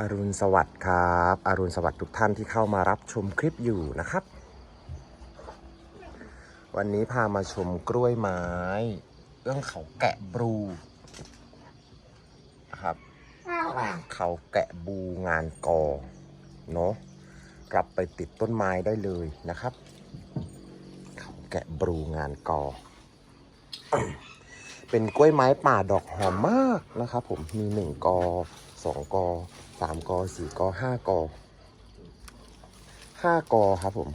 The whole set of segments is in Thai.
อรุณสวัสดิ์ครับ อรุณสวัสดิ์ทุกท่านที่เข้ามารับชมคลิปอยู่นะครับ วันนี้พามาชมกล้วยไม้เอื้องเขาแกะบลูครับ เขาแกะบูงานกอเนาะกลับไปติดต้นไม้ได้เลยนะครับ เขาแกะบลูงานกอ เป็นกล้วยไม้ป่าดอกหอมมากนะครับ ผมมีหนึ่งกอ สองกอสามกอสี่กอห้ากอห้ากอครับผม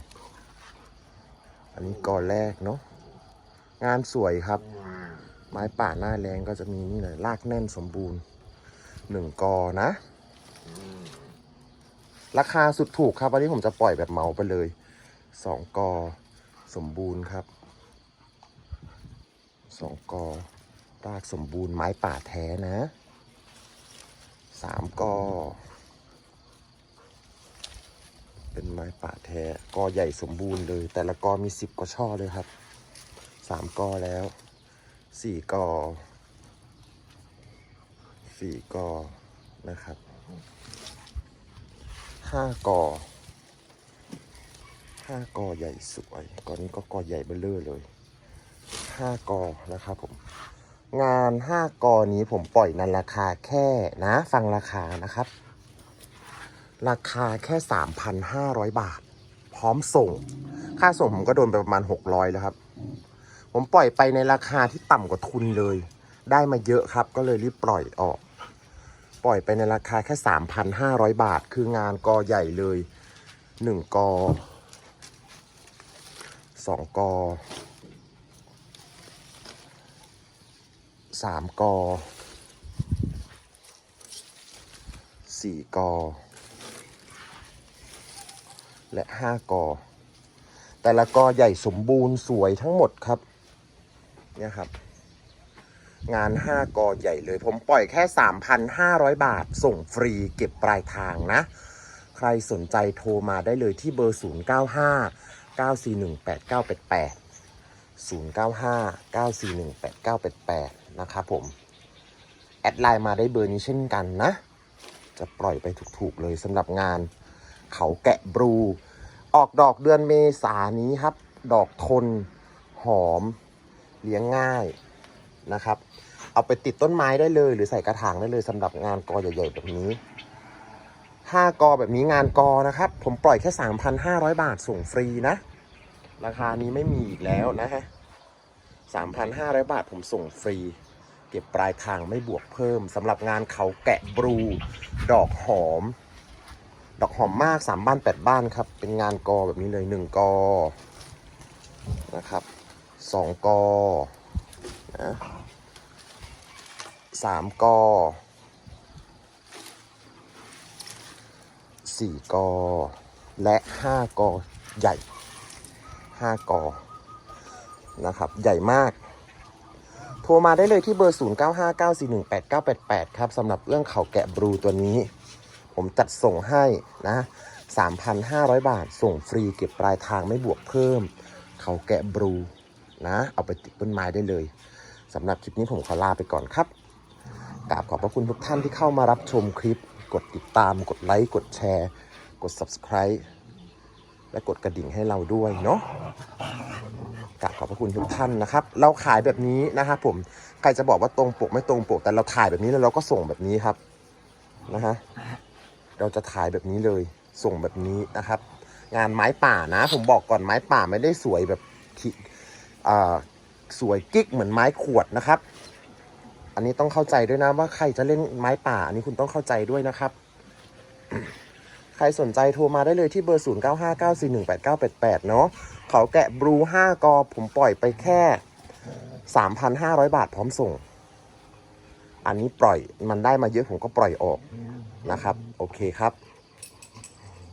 อันนี้กอแรกเนาะงานสวยครับ ไม้ป่าหน้าแรงก็จะมีนี่เลยรากแน่นสมบูรณ์หนึ่งกอนะ ราคาสุดถูกครับวันนี้ผมจะปล่อยแบบเมาไปเลยสองกอสมบูรณ์ครับสองกอรากสมบูรณ์ไม้ป่าแท้นะ สามกอ เป็นไม้ป่าแท้กอใหญ่สมบูรณ์เลย แต่ละกอมีสิบกว่าช่อเลยครับสามกอแล้วสี่กอสี่กอนะครับห้ากอห้ากอใหญ่สวยกอนี้ก็กอใหญ่เบ้อเร่อเลยห้ากอนะครับผม งานห้ากอนี้ผมปล่อยในราคาแค่นะฟังราคานะครับ ราคาแค่ 3,500 บาท พร้อมส่ง ค่าส่งผมก็โดนไปประมาณ 600 แล้วครับ ผมปล่อยไปในราคาที่ต่ำกว่าทุนเลย ได้มาเยอะครับก็เลยรีบปล่อยออก ปล่อยไปในราคาแค่ 3,500 บาท คืองานกอใหญ่เลย 1 กอ 2 กอ 3กอ4กอ และ5กอ แต่ละกอใหญ่สมบูรณ์สวยทั้งหมดครับ เนี่ยครับ งาน5กอใหญ่เลย ผมปล่อยแค่ 3,500 บาทส่งฟรีเก็บปลายทางนะ ใครสนใจโทรมาได้เลยที่เบอร์ 095 941 8988 095 941 8988 นะครับผม แอดไลน์มาได้เบอร์นี้เช่นกันนะ จะปล่อยไปถูกๆเลยสำหรับงานเขาแกะบลูออกดอกเดือนเมษานี้ครับ ดอกทน หอม เลี้ยงง่ายนะครับ เอาไปติดต้นไม้ได้เลย หรือใส่กระถางได้เลยสำหรับงานกอใหญ่ๆ แบบนี้ห้ากอแบบนี้งานกอนะครับ ผมปล่อยแค่ 3,500 บาทส่งฟรีนะ ราคานี้ไม่มีอีกแล้วนะฮะ 3,500 บาทผมส่งฟรี เก็บปลายทางไม่บวกเพิ่มสำหรับงานเขาแกะบลูดอกหอม ดอกหอมมากสามบ้านแปดบ้านครับ เป็นงานกอแบบนี้เลยหนึ่งกอนะครับสองกอนะสามกอสี่กอและห้ากอใหญ่ห้ากอนะครับ ใหญ่มาก ทรมาได้เลยที่เบอร์ 0959418988 ครับสำหรับเรื่องเขาแกะบลูตัวนี้ ผมจัดส่งให้นะ 3,500 บาทส่งฟรีเก็บปลายทางไม่บวกเพิ่ม เขาแกะบลูนะ เอาไปติดต้นไม้ได้เลยสำหรับคลิปนี้ผมขอลาไปก่อนครับกราบขอบพระคุณทุกท่านที่เข้ามารับชมคลิป กดติดตาม กดไลค์ กดแชร์ กด subscribe และกดกระดิ่งให้เราด้วยเนาะ กราบขอบพระคุณทุกท่านนะครับ เราขายแบบนี้นะครับผม ใครจะบอกว่าตรงปกไม่ตรงปก แต่เราถ่ายแบบนี้แล้วเราก็ส่งแบบนี้ครับนะฮะ เราจะถ่ายแบบนี้เลย ส่งแบบนี้นะครับ งานไม้ป่านะ ผมบอกก่อนไม้ป่าไม่ได้สวยแบบสวยกิ๊กเหมือนไม้ขวดนะครับ อันนี้ต้องเข้าใจด้วยนะว่าใครจะเล่นไม้ป่า อันนี้คุณต้องเข้าใจด้วยนะครับ ใครสนใจโทรมาได้เลยที่เบอร์ 0 9 5 9 4 1 8 9 8 8 เนาะ เขาแกะบลู5กอผมปล่อยไปแค่ 3,500 บาทพร้อมส่ง อันนี้ปล่อยมันได้มาเยอะผมก็ปล่อยออกนะครับ โอเคครับ